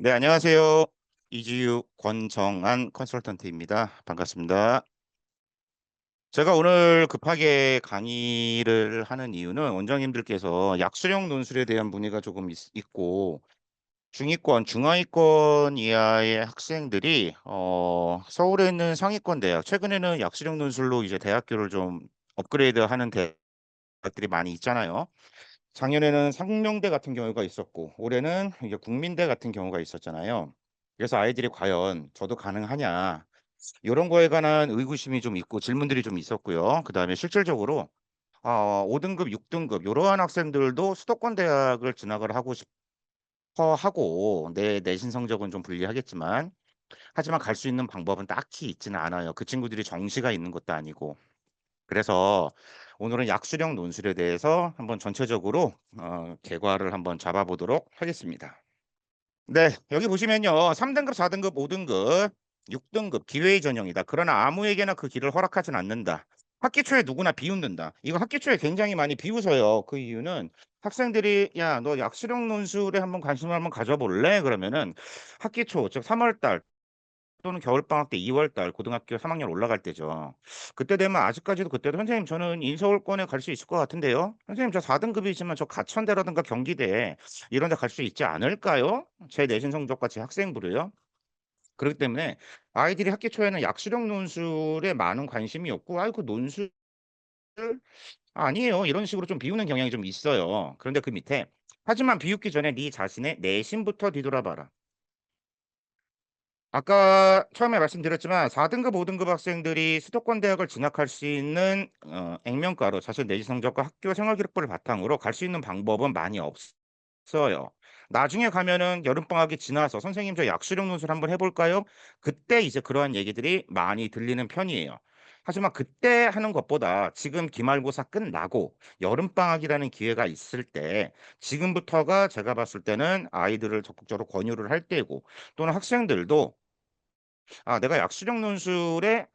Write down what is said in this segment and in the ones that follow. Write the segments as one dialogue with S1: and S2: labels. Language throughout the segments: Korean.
S1: 네, 안녕하세요. 이지유 권정한 컨설턴트입니다. 반갑습니다. 제가 오늘 급하게 강의를 하는 이유는 원장님들께서 약수령 논술에 대한 문의가 조금 있, 있고 중위권, 중하위권 이하의 학생들이 어, 서울에 있는 상위권 대학, 최근에는 약수령 논술로 이제 대학교를 좀 업그레이드하는 대학들이 많이 있잖아요. 작년에는 상명대 같은 경우가 있었고 올해는 이제 국민대 같은 경우가 있었잖아요. 그래서 아이들이 과연 저도 가능하냐 이런 거에 관한 의구심이 좀 있고 질문들이 좀 있었고요. 그 다음에 실질적으로 어, 5등급, 6등급 이러한 학생들도 수도권 대학을 진학을 하고 싶어 하고 내 내신 성적은 좀 불리하겠지만 하지만 갈 수 있는 방법은 딱히 있지는 않아요. 그 친구들이 정시가 있는 것도 아니고 그래서 오늘은 약수령 논술에 대해서 한번 전체적으로 어, 개괄을 한번 잡아보도록 하겠습니다. 네, 여기 보시면요. 3등급, 4등급, 5등급, 6등급 기회의 전형이다. 그러나 아무에게나 그 길을 허락하진 않는다. 학기 초에 누구나 비웃는다. 이거 학기 초에 굉장히 많이 비웃어요. 그 이유는 학생들이 야, 너 약수령 논술에 한번 관심을 한번 가져볼래? 그러면은 학기 초, 즉 3월 달 또는 겨울방학 때 2월 달 고등학교 3학년 올라갈 때죠. 그때 되면 아직까지도 그때도 선생님 저는 인서울권에 갈 수 있을 것 같은데요. 선생님 저 4등급이지만 저 가천대라든가 경기대 이런 데 갈 수 있지 않을까요? 제 내신 성적과 제 학생부로요. 그렇기 때문에 아이들이 학기 초에는 약수령 논술에 많은 관심이 없고 아이고 논술 아니에요. 이런 식으로 좀 비우는 경향이 좀 있어요. 그런데 그 밑에 하지만 비웃기 전에 네 자신의 내신부터 뒤돌아봐라. 아까 처음에 말씀드렸지만 4등급, 5등급 학생들이 수도권 대학을 진학할 수 있는 어, 액면가로 사실 내신 성적과 학교 생활 기록부를 바탕으로 갈 수 있는 방법은 많이 없어요. 나중에 가면은 여름방학이 지나서 선생님 저 약수령 논술 한번 해볼까요? 그때 이제 그러한 얘기들이 많이 들리는 편이에요. 하지만 그때 하는 것보다 지금 기말고사 끝나고 여름방학이라는 기회가 있을 때 지금부터가 제가 봤을 때는 아이들을 적극적으로 권유를 할 때고 또는 학생들도 아, 내가 약수령 논술에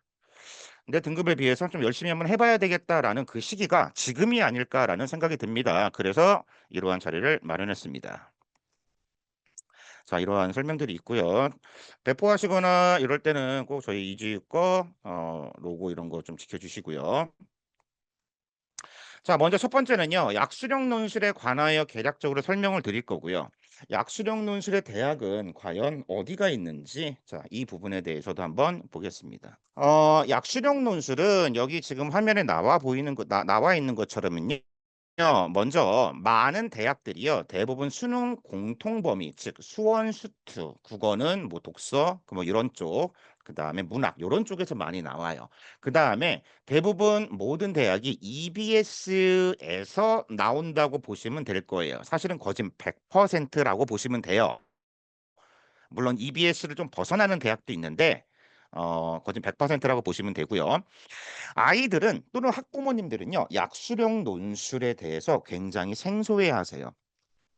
S1: 내 등급에 비해서 좀 열심히 한번 해봐야 되겠다라는 그 시기가 지금이 아닐까라는 생각이 듭니다. 그래서 이러한 자리를 마련했습니다. 자, 이러한 설명들이 있고요. 배포하시거나 이럴 때는 꼭 저희 이지유 거 어, 로고 이런 거 좀 지켜주시고요. 자, 먼저 첫 번째는요. 약수령 논술에 관하여 개략적으로 설명을 드릴 거고요. 약수령 논술의 대학은 과연 어디가 있는지 자, 이 부분에 대해서도 한번 보겠습니다. 어, 약수령 논술은 여기 지금 화면에 나와 보이는 거 나, 나와 있는 것처럼은요. 먼저 많은 대학들이요 대부분 수능 공통 범위 즉 수원 수투 국어는 뭐 독서 그뭐 이런 쪽 그 다음에 문학 이런 쪽에서 많이 나와요. 그 다음에 대부분 모든 대학이 EBS에서 나온다고 보시면 될 거예요. 사실은 거진 100%라고 보시면 돼요. 물론 EBS를 좀 벗어나는 대학도 있는데 어, 거진 100%라고 보시면 되고요. 아이들은 또는 학부모님들은요, 약수령 논술에 대해서 굉장히 생소해 하세요.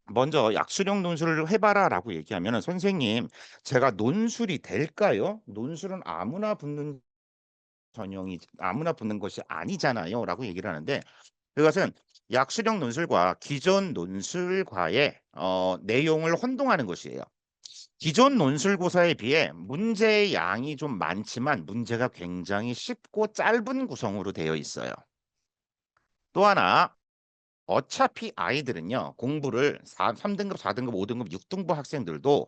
S1: 먼저 약수령 논술을 해봐라 라고 얘기하면 선생님, 제가 논술이 될까요? 논술은 아무나 붙는 전형이, 아무나 붙는 것이 아니잖아요. 라고 얘기를 하는데, 그것은 약수령 논술과 기존 논술과의 어, 내용을 혼동하는 것이에요. 기존 논술고사에 비해 문제의 양이 좀 많지만 문제가 굉장히 쉽고 짧은 구성으로 되어 있어요. 또 하나 어차피 아이들은요 공부를 4, 3등급, 4등급, 5등급, 6등부 학생들도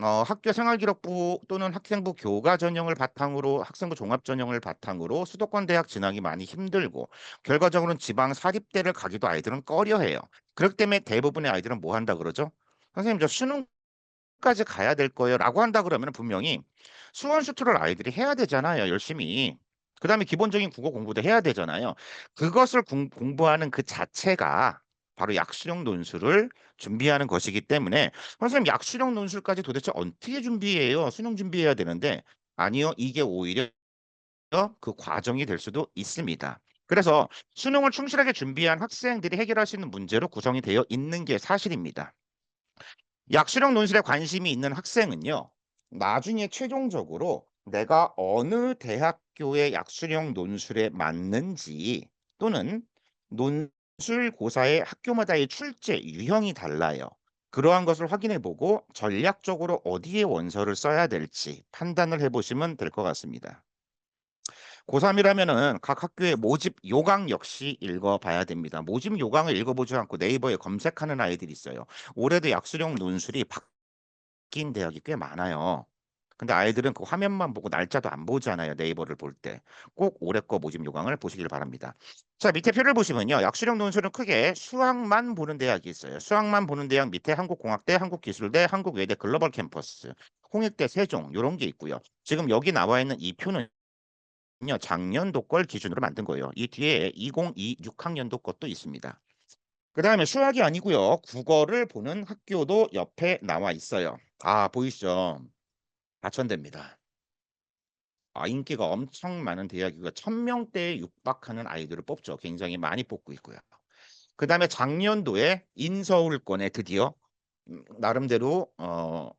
S1: 어, 학교 생활기록부 또는 학생부 교과 전형을 바탕으로 학생부 종합 전형을 바탕으로 수도권 대학 진학이 많이 힘들고 결과적으로는 지방 사립대를 가기도 아이들은 꺼려해요. 그렇기 때문에 대부분의 아이들은 뭐 한다 그러죠? 선생님 저 수능 까지 가야 될 거예요. 라고 한다 그러면 분명히 수원 수투를 아이들이 해야 되잖아요. 열심히. 그 다음에 기본적인 국어 공부도 해야 되잖아요. 그것을 공, 공부하는 그 자체가 바로 약수령 논술을 준비하는 것이기 때문에 선생님 약수령 논술까지 도대체 어떻게 준비해요? 수능 준비해야 되는데 아니요. 이게 오히려 그 과정이 될 수도 있습니다. 그래서 수능을 충실하게 준비한 학생들이 해결할 수 있는 문제로 구성이 되어 있는 게 사실입니다. 약수령 논술에 관심이 있는 학생은요. 나중에 최종적으로 내가 어느 대학 교의 약수령 논술에 맞는지 또는 논술고사의 학교마다의 출제 유형이 달라요. 그러한 것을 확인해 보고 전략적으로 어디에 원서를 써야 될지 판단을 해 보시면 될 것 같습니다. 고3이라면은 각 학교의 모집 요강 역시 읽어봐야 됩니다. 모집 요강을 읽어보지 않고 네이버에 검색하는 아이들이 있어요. 올해도 약수령 논술이 바뀐 대학이 꽤 많아요. 근데 아이들은 그 화면만 보고 날짜도 안 보잖아요. 네이버를 볼 때. 꼭 올해 거 모집 요강을 보시길 바랍니다. 자, 밑에 표를 보시면요. 약수령 논술은 크게 수학만 보는 대학이 있어요. 수학만 보는 대학 밑에 한국공학대, 한국기술대, 한국외대 글로벌 캠퍼스, 홍익대, 세종 이런 게 있고요. 지금 여기 나와 있는 이 표는 요 작년도 걸 기준으로 만든 거예요. 이 뒤에 2026학년도 것도 있습니다. 그 다음에 수학이 아니고요. 국어를 보는 학교도 옆에 나와 있어요. 아, 보이시죠? 과천대입니다. 아, 인기가 엄청 많은 대학이고요. 1000명대에 육박하는 아이들을 뽑죠. 굉장히 많이 뽑고 있고요. 그 다음에 작년도에 인서울권에 드디어 음, 나름대로 어,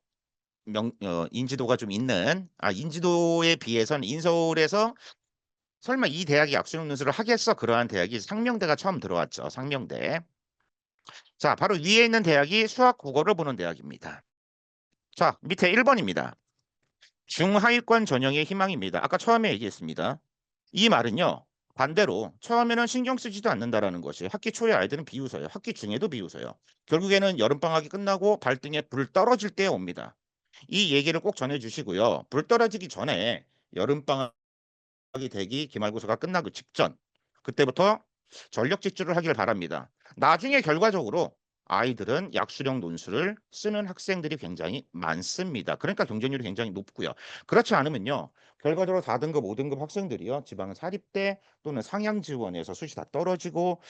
S1: 명, 어, 인지도가 좀 있는 아 인지도에 비해서는 인서울에서 설마 이 대학이 약수능 논술을 하겠어 그러한 대학이 상명대가 처음 들어왔죠. 상명대. 자, 바로 위에 있는 대학이 수학 국어를 보는 대학입니다. 자, 밑에 1번입니다. 중하위권 전형의 희망입니다. 아까 처음에 얘기했습니다. 이 말은요. 반대로 처음에는 신경 쓰지도 않는다라는 것이 학기 초에 아이들은 비웃어요. 학기 중에도 비웃어요. 결국에는 여름방학이 끝나고 발등에 불 떨어질 때에 옵니다. 이 얘기를 꼭 전해주시고요. 불 떨어지기 전에 여름방학이 되기 기말고사가 끝나기 직전 그때부터 전력 질주를 하길 바랍니다. 나중에 결과적으로 아이들은 약수령 논술을 쓰는 학생들이 굉장히 많습니다. 그러니까 경쟁률이 굉장히 높고요. 그렇지 않으면요. 결과적으로 4등급, 5등급 학생들이요. 지방 사립대 또는 상향 지원에서 수시 다 떨어지고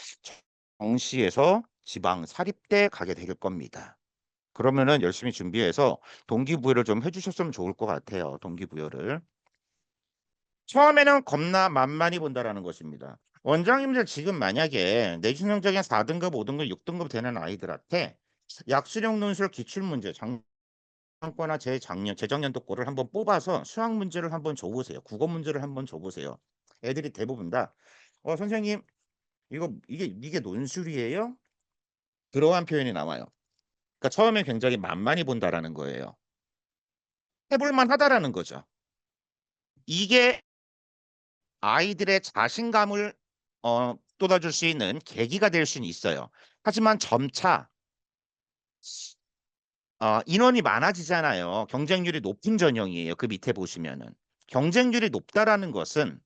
S1: 정시에서 지방 사립대 가게 될 겁니다. 그러면은 열심히 준비해서 동기부여를 좀 해주셨으면 좋을 것 같아요. 동기부여를. 처음에는 겁나 만만히 본다라는 것입니다. 원장님들 지금 만약에 내신성적인 4등급, 5등급, 6등급 되는 아이들한테 약수령 논술 기출문제 작년거나 재작년, 재작년도 거를 한번 뽑아서 수학 문제를 한번 줘보세요. 국어 문제를 한번 줘보세요. 애들이 대부분 다 어, 선생님 이거 이게 이게 논술이에요? 그러한 표현이 나와요. 그러니까 처음에 굉장히 만만히 본다라는 거예요. 해볼만 하다라는 거죠. 이게 아이들의 자신감을 어, 돋아줄 수 있는 계기가 될 수는 있어요. 하지만 점차 어, 인원이 많아지잖아요. 경쟁률이 높은 전형이에요. 그 밑에 보시면은 경쟁률이 높다라는 것은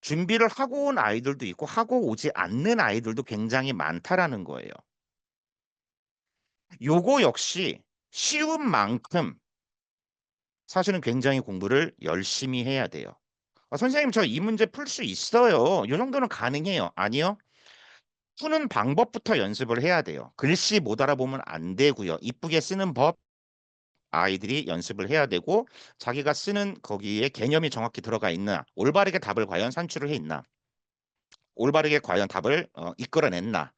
S1: 준비를 하고 온 아이들도 있고 하고 오지 않는 아이들도 굉장히 많다라는 거예요. 요거 역시 쉬운 만큼 사실은 굉장히 공부를 열심히 해야 돼요. 아, 선생님 저 이 문제 풀 수 있어요. 요 정도는 가능해요. 아니요. 푸는 방법부터 연습을 해야 돼요. 글씨 못 알아보면 안 되고요. 이쁘게 쓰는 법 아이들이 연습을 해야 되고 자기가 쓰는 거기에 개념이 정확히 들어가 있나 올바르게 답을 과연 산출을 해 있나 올바르게 과연 답을 어, 이끌어냈나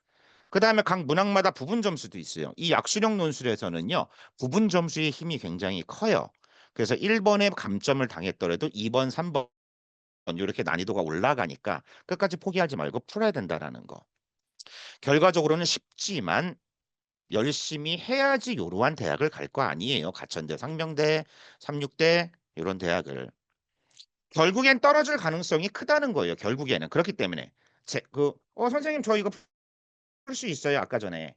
S1: 그 다음에 각 문항마다 부분 점수도 있어요. 이 약수령 논술에서는요. 부분 점수의 힘이 굉장히 커요. 그래서 1번에 감점을 당했더라도 2번, 3번 이렇게 난이도가 올라가니까 끝까지 포기하지 말고 풀어야 된다라는 거. 결과적으로는 쉽지만 열심히 해야지 요러한 대학을 갈 거 아니에요. 가천대, 상명대, 삼육대 이런 대학을. 결국엔 떨어질 가능성이 크다는 거예요. 결국에는 그렇기 때문에 제 그 어 선생님 저 이거 풀 수 있어요. 아까 전에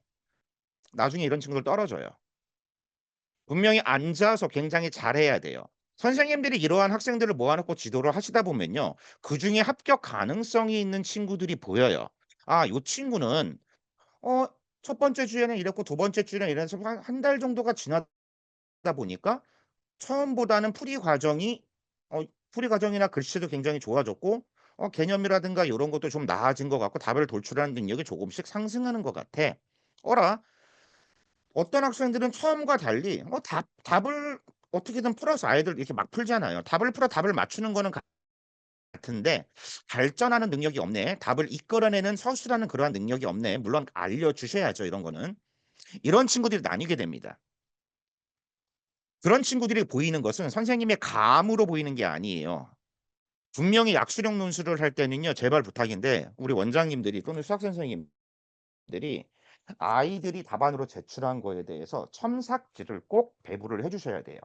S1: 나중에 이런 친구들 떨어져요. 분명히 앉아서 굉장히 잘해야 돼요. 선생님들이 이러한 학생들을 모아놓고 지도를 하시다 보면요. 그 중에 합격 가능성이 있는 친구들이 보여요. 아, 요 친구는 어, 첫 번째 주에는 이랬고 두 번째 주에는 이래서 한 달 정도가 지나다 보니까 처음보다는 풀이 과정이 어, 풀이 과정이나 글씨도 굉장히 좋아졌고 어, 개념이라든가 이런 것도 좀 나아진 것 같고 답을 돌출하는 능력이 조금씩 상승하는 것 같아. 어라? 어떤 학생들은 처음과 달리 어, 답, 답을 어떻게든 풀어서 아이들 이렇게 막 풀잖아요. 답을 풀어 답을 맞추는 거는 같은데 발전하는 능력이 없네. 답을 이끌어내는 서술하는 그러한 능력이 없네. 물론 알려주셔야죠. 이런 거는. 이런 친구들이 나뉘게 됩니다. 그런 친구들이 보이는 것은 선생님의 감으로 보이는 게 아니에요. 분명히 약수령 논술을 할 때는요. 제발 부탁인데 우리 원장님들이 또는 수학 선생님들이 아이들이 답안으로 제출한 거에 대해서 첨삭지를 꼭 배부를 해 주셔야 돼요.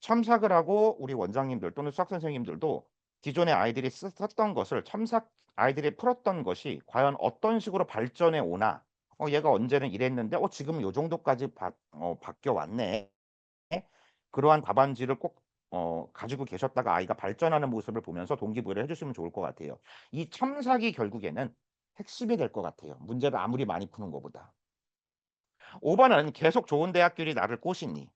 S1: 첨삭을 하고 우리 원장님들 또는 수학 선생님들도 기존에 아이들이 쓰 썼던 것을 첨삭 아이들이 풀었던 것이 과연 어떤 식으로 발전해 오나 어 얘가 언제는 이랬는데 어 지금은 요 정도까지 바 어 바뀌어 왔네. 그러한 답안지를 꼭 어 가지고 계셨다가 아이가 발전하는 모습을 보면서 동기부여를 해 주시면 좋을 것 같아요. 이 첨삭이 결국에는 핵심이 될 것 같아요, 문제를 아무리 많이 푸는 것보다. 5 번은 계속 좋은 대학들이 나를 꼬시니.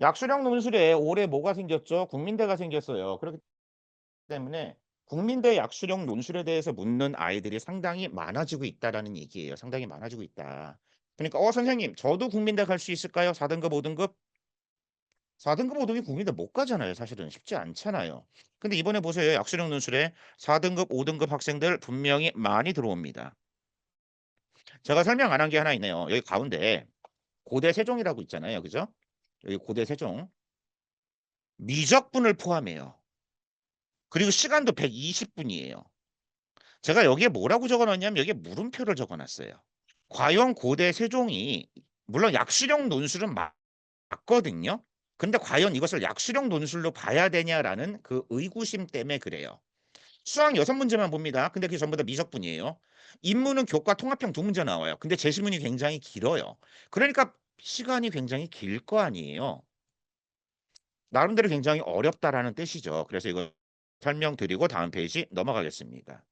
S1: 음. 약수령 논술에 올해 뭐가 생겼죠? 국민대가 생겼어요. 그렇기 때문에 국민대 약수령 논술에 대해서 묻는 아이들이 상당히 많아지고 있다라는 얘기예요. 상당히 많아지고 있다. 그러니까 "어 선생님 저도 국민대 갈 수 있을까요? 4 등급 5 등급?" 4 등급 5 등급 국민대 못 가잖아요 사실은. 쉽지 않잖아요. 근데 이번에 보세요. 약수령 논술에 4 등급 5 등급 학생들 분명히 많이 들어옵니다. 제가 설명 안 한 게 하나 있네요. 여기 가운데 고대 세종이라고 있잖아요. 그죠? 여기 고대 세종. 미적분을 포함해요. 그리고 시간도 120 분이에요. 제가 여기에 뭐라고 적어 놨냐면 여기에 물음표를 적어 놨어요. 과연 고대 세종이 물론 약수령 논술은 맞거든요. 근데 과연 이것을 약수령 논술로 봐야 되냐라는 그 의구심 때문에 그래요. 수학 6 문제만 봅니다. 근데 그게 전부 다 미적분이에요. 인문은 교과 통합형 2 문제 나와요. 근데 제시문이 굉장히 길어요. 그러니까 시간이 굉장히 길 거 아니에요. 나름대로 굉장히 어렵다라는 뜻이죠. 그래서 이거 설명드리고 다음 페이지 넘어가겠습니다.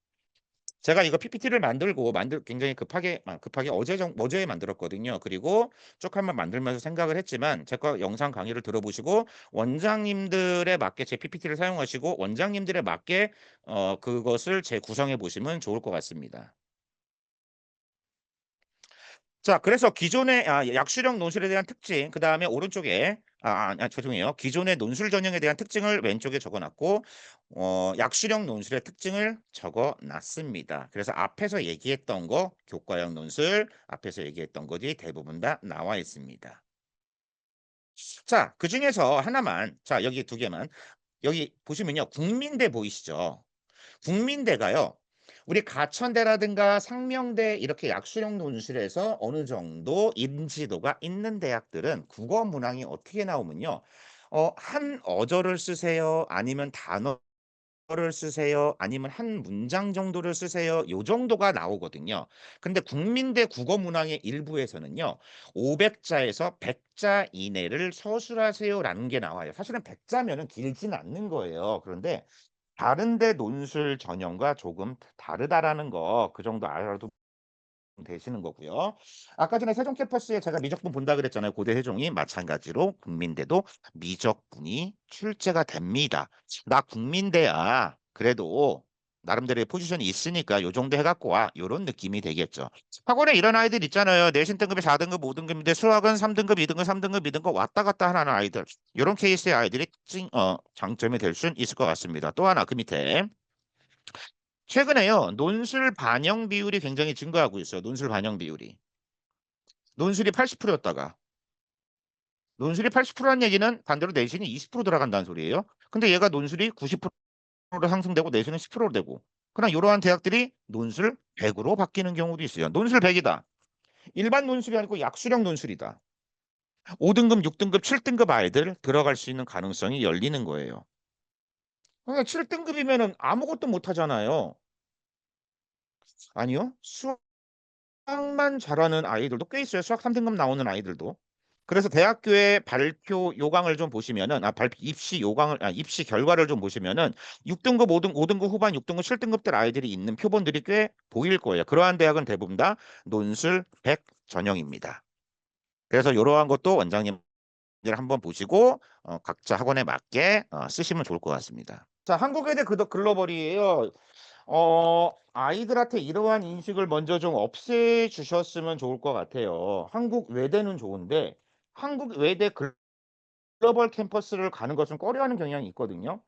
S1: 제가 이거 PPT를 만들고 만들 굉장히 급하게 아 급하게 어제 정 어제 만들었거든요. 그리고 쭉 한번 만들면서 생각을 했지만 제거 영상 강의를 들어보시고 원장님들에 맞게 제 PPT를 사용하시고 원장님들에 맞게 어 그것을 재구성해 보시면 좋을 것 같습니다. 자 그래서 기존의 아 약수령 논술에 대한 특징 그 다음에 오른쪽에 아 아 죄송해요. 기존의 논술 전형에 대한 특징을 왼쪽에 적어 놨고 어 약수령 논술의 특징을 적어 놨습니다. 그래서 앞에서 얘기했던 거 교과형 논술 앞에서 얘기했던 것이 대부분 다 나와 있습니다. 자 그 중에서 하나만 자 여기 2 개만 여기 보시면요. 국민대 보이시죠? 국민대가요. 우리 가천대라든가 상명대 이렇게 약수령 논술에서 어느 정도 인지도가 있는 대학들은 국어 문항이 어떻게 나오면요. 어 한 어절을 쓰세요? 아니면 단어를 쓰세요? 아니면 한 문장 정도를 쓰세요? 요 정도가 나오거든요. 근데 국민대 국어 문항의 일부에서는요. 500 자에서 100자 이내를 서술하세요라는 게 나와요. 사실은 100 자면은 길지는 않는 거예요. 그런데 다른 데 논술 전형과 조금 다르다라는 거 그 정도 알아도 되시는 거고요. 아까 전에 세종 캠퍼스에 제가 미적분 본다 그랬잖아요. 고대 세종이 마찬가지로 국민대도 미적분이 출제가 됩니다. "나 국민대야. 그래도 나름대로의 포지션이 있으니까 요 정도 해 갖고 와." 요런 느낌이 되겠죠. 학원에 이런 아이들 있잖아요. 내신 등급이 4 등급 5 등급인데 수학은 3 등급 2 등급 3 등급 2 등급 왔다 갔다 하는 아이들. 요런 케이스의 아이들이 찡 어 장점이 될 수는 있을 것 같습니다. 또 하나 그 밑에 최근에요. 논술 반영 비율이 굉장히 증가하고 있어요. 논술 반영 비율이. 논술이 80% 였다가 논술이 80%라는 얘기는 반대로 내신이 20% 들어간다는 소리예요. 근데 얘가 논술이 90% 로 상승되고 내신은 10%로 되고 그냥 요러한 대학들이 논술 100으로 바뀌는 경우도 있어요. 논술 100이다. 일반 논술이 아니고 약수령 논술이다. 5 등급, 6 등급, 7 등급 아이들 들어갈 수 있는 가능성이 열리는 거예요. 그러니까 7 등급이면은 아무것도 못 하잖아요. 아니요. 수학만 잘하는 아이들도 꽤 있어요. 수학 3 등급 나오는 아이들도. 그래서 대학교의 발표 요강을 좀 보시면은 아 발표 입시 요강을 아 입시 결과를 좀 보시면은 6 등급 5등 5 등급 후반 6 등급 7 등급들 아이들이 있는 표본들이 꽤 보일 거예요. 그러한 대학은 대부분 다 논술 100 전형입니다. 그래서 요러한 것도 원장님 들 한번 보시고 어 각자 학원에 맞게 어 쓰시면 좋을 것 같습니다. 자 한국외대 글로벌이에요. 어 아이들한테 이러한 인식을 먼저 좀 없애 주셨으면 좋을 것 같아요. 한국 외대는 좋은데 한국 외대 글로벌 캠퍼스를 가는 것은 꺼려하는 경향이 있거든요.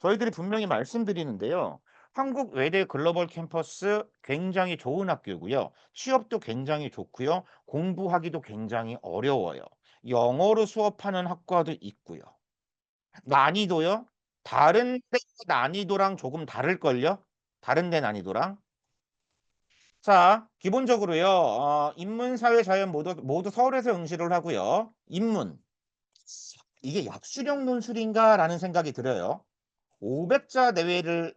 S1: 저희들이 분명히 말씀드리는데요. 한국 외대 글로벌 캠퍼스 굉장히 좋은 학교고요. 취업도 굉장히 좋고요. 공부하기도 굉장히 어려워요. 영어로 수업하는 학과도 있고요. 난이도요? 다른 데 난이도랑 조금 다를걸요? 다른 데 난이도랑? 자, 기본적으로요. 어, 인문, 사회, 자연 모두 모두 서울에서 응시를 하고요. 인문 이게 약수령 논술인가라는 생각이 들어요. 500자 내외를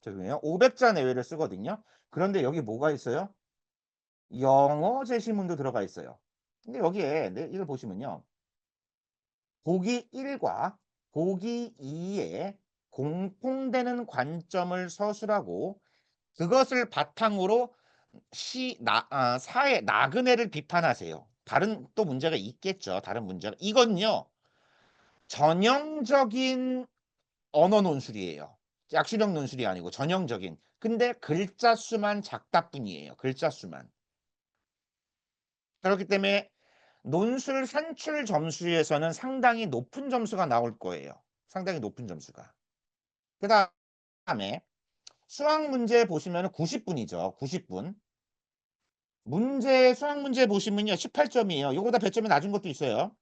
S1: 죄송해요. 500자 내외를 쓰거든요. 그런데 여기 뭐가 있어요? 영어 제시문도 들어가 있어요. 근데 여기에 네, 이걸 보시면요. 보기 1과 보기 2에 공통되는 관점을 서술하고 그것을 바탕으로 시, 나, 아, 사회, 나그네를 비판하세요. 다른 또 문제가 있겠죠. 다른 문제가. 이건요. 전형적인 언어 논술이에요. 약수령 논술이 아니고 전형적인. 근데 글자 수만 작다 뿐이에요. 글자 수만. 그렇기 때문에 논술 산출 점수에서는 상당히 높은 점수가 나올 거예요. 상당히 높은 점수가. 그 다음에 수학 문제 보시면 90분이죠. 90분. 문제, 수학 문제 보시면요. 18점이에요. 요거보다 배점이 낮은 것도 있어요.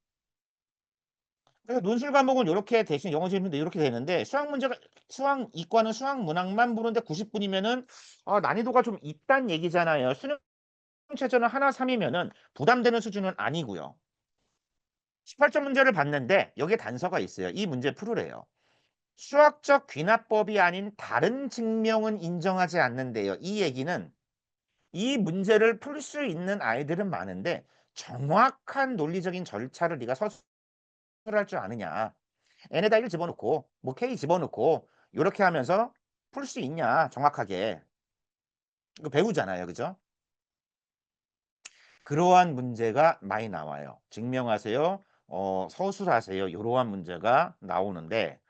S1: 그래서 논술 과목은 이렇게 대신 영어 질문도 이렇게 되는데 수학 문제가 수학 이과는 수학 문학만 보는데 90분이면은 어, 난이도가 좀 있단 얘기잖아요. 수능 최저는 하나 3이면은 부담되는 수준은 아니고요. 18점 문제를 봤는데 여기에 단서가 있어요. 이 문제 풀으래요. 수학적 귀납법이 아닌 다른 증명은 인정하지 않는데요. 이 얘기는 이 문제를 풀 수 있는 아이들은 많은데 정확한 논리적인 절차를 네가 서술할 줄 아느냐. n에다 1 집어넣고 뭐 k 집어넣고 이렇게 하면서 풀 수 있냐 정확하게. 이거 배우잖아요. 그죠? 그러한 문제가 많이 나와요. 증명하세요. 어, 서술하세요. 이러한 문제가 나오는데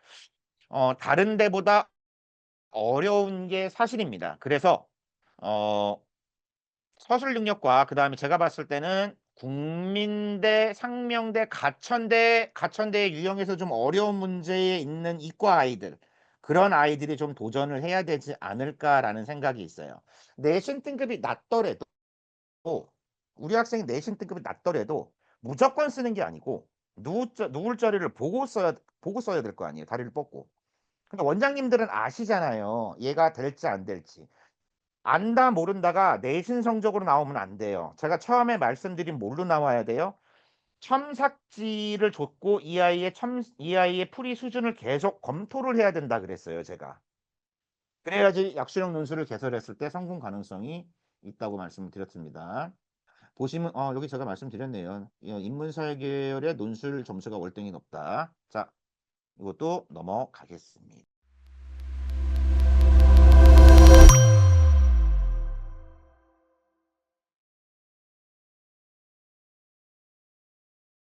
S1: 어, 다른 데보다 어려운 게 사실입니다. 그래서 어, 서술 능력과 그 다음에 제가 봤을 때는 국민대, 상명대, 가천대, 가천대 유형에서 좀 어려운 문제에 있는 이과 아이들 그런 아이들이 좀 도전을 해야 되지 않을까라는 생각이 있어요. 내신 등급이 낮더라도 우리 학생이 내신 등급이 낮더라도 무조건 쓰는 게 아니고 누울, 자리를 보고 써야 보고 써야 될 거 아니에요. 다리를 뻗고. 근데 원장님들은 아시잖아요. 얘가 될지 안 될지. 안다 모른다가 내신 성적으로 나오면 안 돼요. 제가 처음에 말씀드린 뭘로 나와야 돼요? 첨삭지를 줬고 이 아이의 첨, 이 아이의 풀이 수준을 계속 검토를 해야 된다 그랬어요. 제가. 그래야지 약수령 논술을 개설했을 때 성공 가능성이 있다고 말씀을 드렸습니다. 보시면 어, 여기 제가 말씀드렸네요. 인문사회 계열의 논술 점수가 월등히 높다. 자, 이것도 넘어가겠습니다.